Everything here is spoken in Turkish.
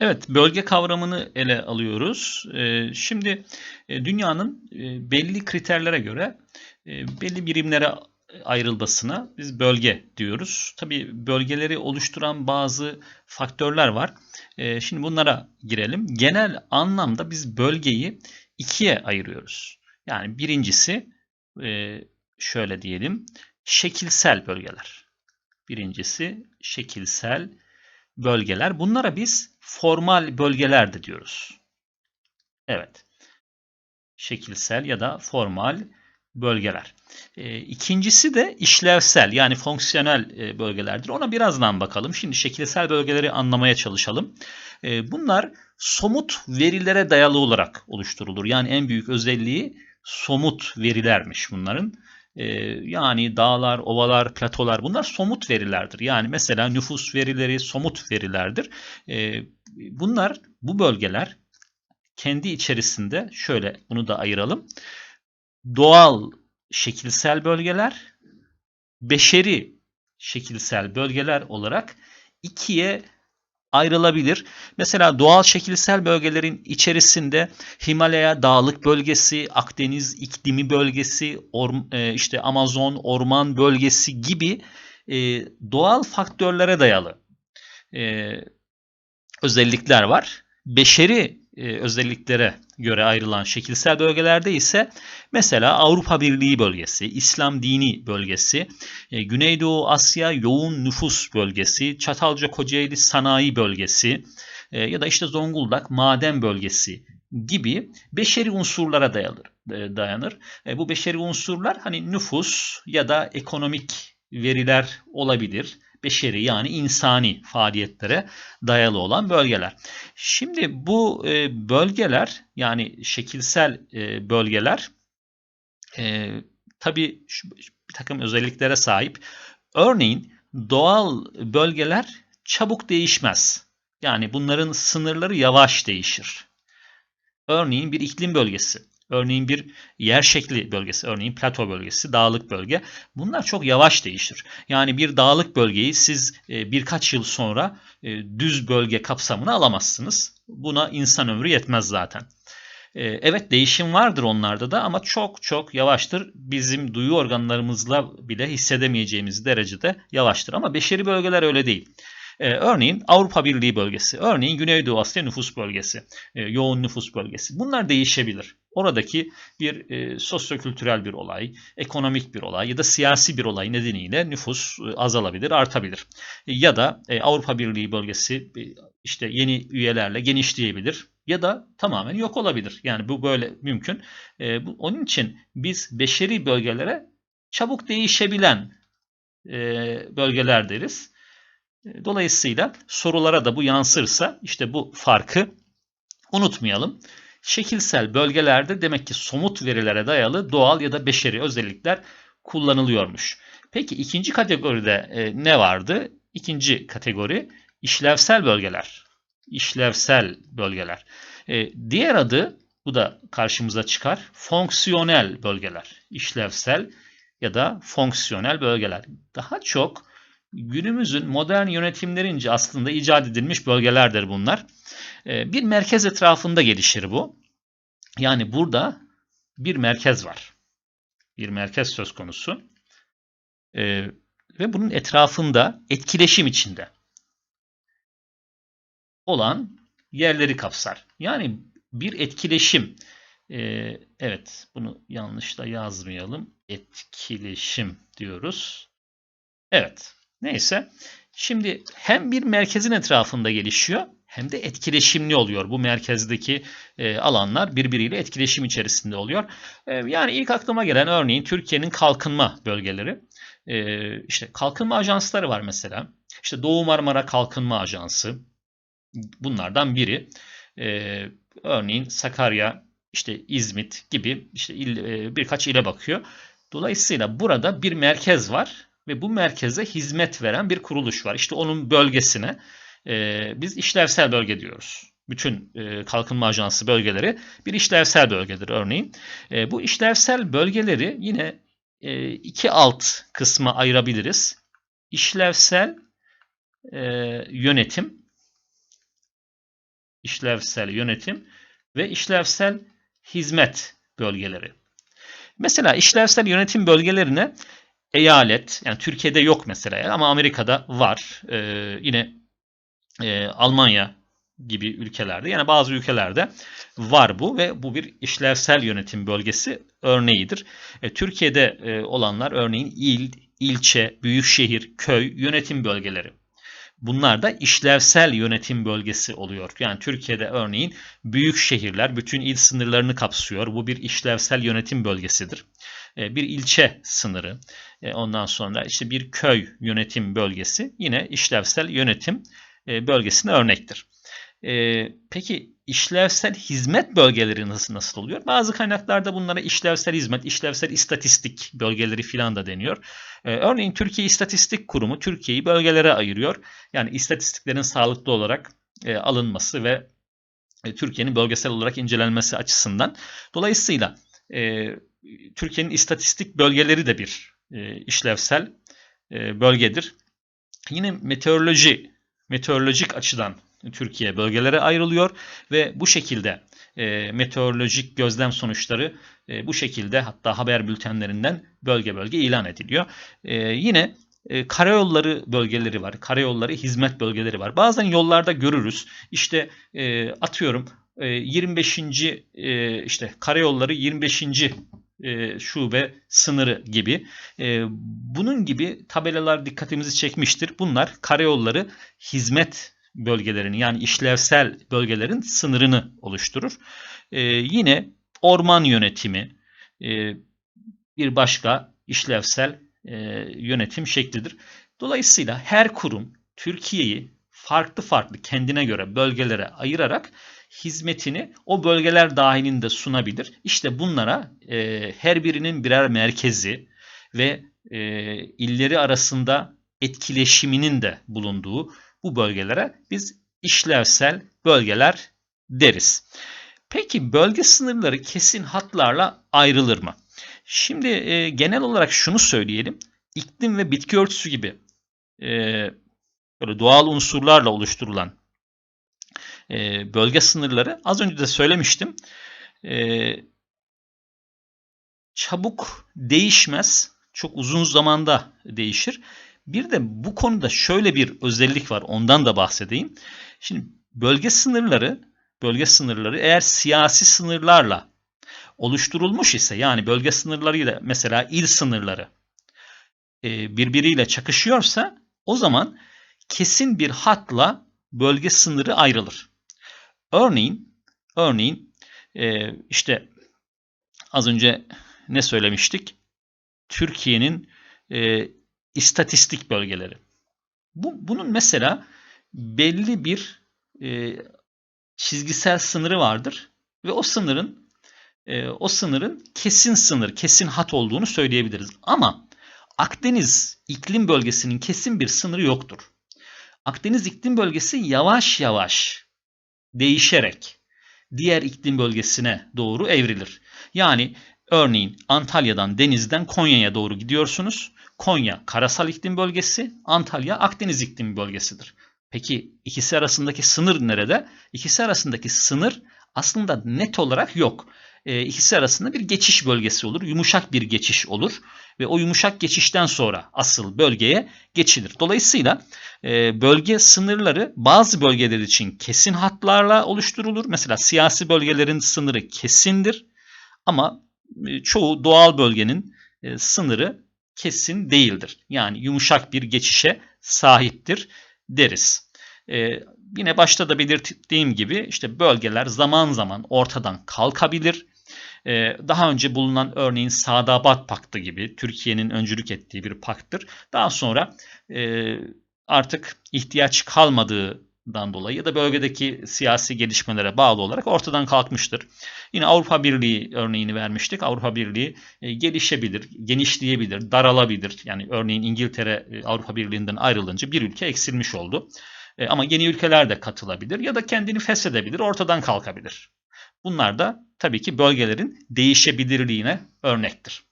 Evet, bölge kavramını ele alıyoruz. Eee, şimdi e, dünyanın e, belli kriterlere göre e, belli birimlere ayrılmasına biz bölge diyoruz. Tabii bölgeleri oluşturan bazı faktörler var. E, şimdi bunlara girelim. Genel anlamda biz bölgeyi ikiye ayırıyoruz. Yani birincisi şöyle diyelim şekilsel bölgeler. Birincisi şekilsel bölgeler. Bunlara biz formal bölgeler de diyoruz. Evet. Şekilsel ya da formal bölgeler. E, ikincisi de işlevsel yani fonksiyonel e, bölgelerdir. Ona birazdan bakalım. Şimdi şekilsel bölgeleri anlamaya çalışalım. E, bunlar somut verilere dayalı olarak oluşturulur. Yani en büyük özelliği somut verilermiş bunların. E, yani dağlar, ovalar, platolar bunlar somut verilerdir. Yani mesela nüfus verileri somut verilerdir. E, bunlar, bu bölgeler kendi içerisinde şöyle bunu da ayıralım. Doğal şekilsel bölgeler, beşeri şekilsel bölgeler olarak ikiye ayrılabilir. Mesela doğal şekilsel bölgelerin içerisinde Himalaya dağlık bölgesi, Akdeniz iklimi bölgesi, e, işte Amazon orman bölgesi gibi e, doğal faktörlere dayalı e, özellikler var. Beşeri e, özelliklere göre ayrılan şekilsel bölgelerde ise mesela Avrupa Birliği bölgesi, İslam dini bölgesi, e, Güneydoğu Asya yoğun nüfus bölgesi, Çatalca Kocaeli sanayi bölgesi e, ya da işte Zonguldak maden bölgesi gibi beşeri unsurlara dayanır. dayanır. Bu beşeri unsurlar hani nüfus ya da ekonomik veriler olabilir beşeri yani insani faaliyetlere dayalı olan bölgeler. Şimdi bu e, bölgeler yani şekilsel e, bölgeler e, tabii şu, bir takım özelliklere sahip. Örneğin doğal bölgeler çabuk değişmez. Yani bunların sınırları yavaş değişir. Örneğin bir iklim bölgesi Örneğin bir yer şekli bölgesi, örneğin plato bölgesi, dağlık bölge. Bunlar çok yavaş değişir. Yani bir dağlık bölgeyi siz e, birkaç yıl sonra e, düz bölge kapsamına alamazsınız. Buna insan ömrü yetmez zaten. E, evet değişim vardır onlarda da ama çok çok yavaştır. Bizim duyu organlarımızla bile hissedemeyeceğimiz derecede yavaştır. Ama beşeri bölgeler öyle değil. Ee, örneğin Avrupa Birliği bölgesi, örneğin Güneydoğu Asya nüfus bölgesi, e, yoğun nüfus bölgesi. Bunlar değişebilir. Oradaki bir e, sosyokültürel bir olay, ekonomik bir olay ya da siyasi bir olay nedeniyle nüfus e, azalabilir, artabilir. E, ya da e, Avrupa Birliği bölgesi e, işte yeni üyelerle genişleyebilir ya da tamamen yok olabilir. Yani bu böyle mümkün. E, bu, onun için biz beşeri bölgelere çabuk değişebilen e, bölgeler deriz. Dolayısıyla sorulara da bu yansırsa işte bu farkı unutmayalım. Şekilsel bölgelerde demek ki somut verilere dayalı doğal ya da beşeri özellikler kullanılıyormuş. Peki ikinci kategoride e, ne vardı? İkinci kategori işlevsel bölgeler. İşlevsel bölgeler. E, diğer adı bu da karşımıza çıkar. Fonksiyonel bölgeler. İşlevsel ya da fonksiyonel bölgeler. Daha çok günümüzün modern yönetimlerince aslında icat edilmiş bölgelerdir bunlar. Ee, bir merkez etrafında gelişir bu. Yani burada bir merkez var. Bir merkez söz konusu. Ee, ve bunun etrafında etkileşim içinde olan yerleri kapsar. Yani bir etkileşim. Ee, evet bunu yanlış da yazmayalım. Etkileşim diyoruz. Evet. Neyse. Şimdi hem bir merkezin etrafında gelişiyor hem de etkileşimli oluyor. Bu merkezdeki e, alanlar birbiriyle etkileşim içerisinde oluyor. E, yani ilk aklıma gelen örneğin Türkiye'nin kalkınma bölgeleri. E, işte kalkınma ajansları var mesela. İşte Doğu Marmara Kalkınma Ajansı bunlardan biri. E, örneğin Sakarya, işte İzmit gibi işte il, e, birkaç ile bakıyor. Dolayısıyla burada bir merkez var ve bu merkeze hizmet veren bir kuruluş var. İşte onun bölgesine e, biz işlevsel bölge diyoruz. Bütün e, kalkınma ajansı bölgeleri bir işlevsel bölgedir örneğin. E, bu işlevsel bölgeleri yine e, iki alt kısma ayırabiliriz. İşlevsel e, yönetim işlevsel yönetim ve işlevsel hizmet bölgeleri. Mesela işlevsel yönetim bölgelerine eyalet, yani Türkiye'de yok mesela ama Amerika'da var. Ee, yine e, Almanya gibi ülkelerde yani bazı ülkelerde var bu ve bu bir işlevsel yönetim bölgesi örneğidir. E, Türkiye'de e, olanlar örneğin il, ilçe, büyükşehir, köy yönetim bölgeleri. Bunlar da işlevsel yönetim bölgesi oluyor. Yani Türkiye'de örneğin büyük şehirler bütün il sınırlarını kapsıyor. Bu bir işlevsel yönetim bölgesidir. E, bir ilçe sınırı, e, ondan sonra işte bir köy yönetim bölgesi yine işlevsel yönetim e, bölgesine örnektir. Peki işlevsel hizmet bölgeleri nasıl nasıl oluyor? Bazı kaynaklarda bunlara işlevsel hizmet, işlevsel istatistik bölgeleri filan da deniyor. Örneğin Türkiye İstatistik Kurumu Türkiye'yi bölgelere ayırıyor. Yani istatistiklerin sağlıklı olarak alınması ve Türkiye'nin bölgesel olarak incelenmesi açısından. Dolayısıyla Türkiye'nin istatistik bölgeleri de bir e, işlevsel e, bölgedir. Yine meteoroloji, meteorolojik açıdan Türkiye bölgelere ayrılıyor ve bu şekilde e, meteorolojik gözlem sonuçları e, bu şekilde hatta haber bültenlerinden bölge bölge ilan ediliyor. E, yine e, karayolları bölgeleri var. Karayolları hizmet bölgeleri var. Bazen yollarda görürüz. İşte e, atıyorum 25. E, işte karayolları 25 e, şube sınırı gibi. E, bunun gibi tabelalar dikkatimizi çekmiştir. Bunlar karayolları hizmet bölgelerini yani işlevsel bölgelerin sınırını oluşturur. E, yine orman yönetimi e, bir başka işlevsel e, yönetim şeklidir. Dolayısıyla her kurum Türkiye'yi farklı farklı kendine göre bölgelere ayırarak hizmetini o bölgeler dahilinde sunabilir. İşte bunlara e, her birinin birer merkezi ve e, illeri arasında etkileşiminin de bulunduğu bu bölgelere biz işlevsel bölgeler deriz. Peki bölge sınırları kesin hatlarla ayrılır mı? Şimdi e, genel olarak şunu söyleyelim. İklim ve bitki örtüsü gibi e, böyle doğal unsurlarla oluşturulan e, bölge sınırları az önce de söylemiştim. E, çabuk değişmez. Çok uzun zamanda değişir. Bir de bu konuda şöyle bir özellik var. Ondan da bahsedeyim. Şimdi bölge sınırları, bölge sınırları eğer siyasi sınırlarla oluşturulmuş ise yani bölge sınırlarıyla mesela il sınırları e, birbiriyle çakışıyorsa o zaman kesin bir hatla bölge sınırı ayrılır. Örneğin, örneğin e, işte az önce ne söylemiştik? Türkiye'nin e, istatistik bölgeleri. Bu, bunun mesela belli bir e, çizgisel sınırı vardır ve o sınırın e, o sınırın kesin sınır, kesin hat olduğunu söyleyebiliriz. Ama Akdeniz iklim bölgesinin kesin bir sınırı yoktur. Akdeniz iklim bölgesi yavaş yavaş değişerek diğer iklim bölgesine doğru evrilir. Yani örneğin Antalya'dan denizden Konya'ya doğru gidiyorsunuz. Konya karasal iklim bölgesi, Antalya Akdeniz iklim bölgesidir. Peki ikisi arasındaki sınır nerede? İkisi arasındaki sınır aslında net olarak yok e, ikisi arasında bir geçiş bölgesi olur. Yumuşak bir geçiş olur. Ve o yumuşak geçişten sonra asıl bölgeye geçilir. Dolayısıyla e, bölge sınırları bazı bölgeler için kesin hatlarla oluşturulur. Mesela siyasi bölgelerin sınırı kesindir. Ama e, çoğu doğal bölgenin e, sınırı kesin değildir. Yani yumuşak bir geçişe sahiptir deriz. Ee, yine başta da belirttiğim gibi işte bölgeler zaman zaman ortadan kalkabilir. Ee, daha önce bulunan örneğin Sadabat Paktı gibi Türkiye'nin öncülük ettiği bir pakttır. Daha sonra e, artık ihtiyaç kalmadığından dolayı ya da bölgedeki siyasi gelişmelere bağlı olarak ortadan kalkmıştır. Yine Avrupa Birliği örneğini vermiştik. Avrupa Birliği e, gelişebilir, genişleyebilir, daralabilir. Yani örneğin İngiltere e, Avrupa Birliği'nden ayrılınca bir ülke eksilmiş oldu. Ama yeni ülkeler de katılabilir ya da kendini feshedebilir, ortadan kalkabilir. Bunlar da tabii ki bölgelerin değişebilirliğine örnektir.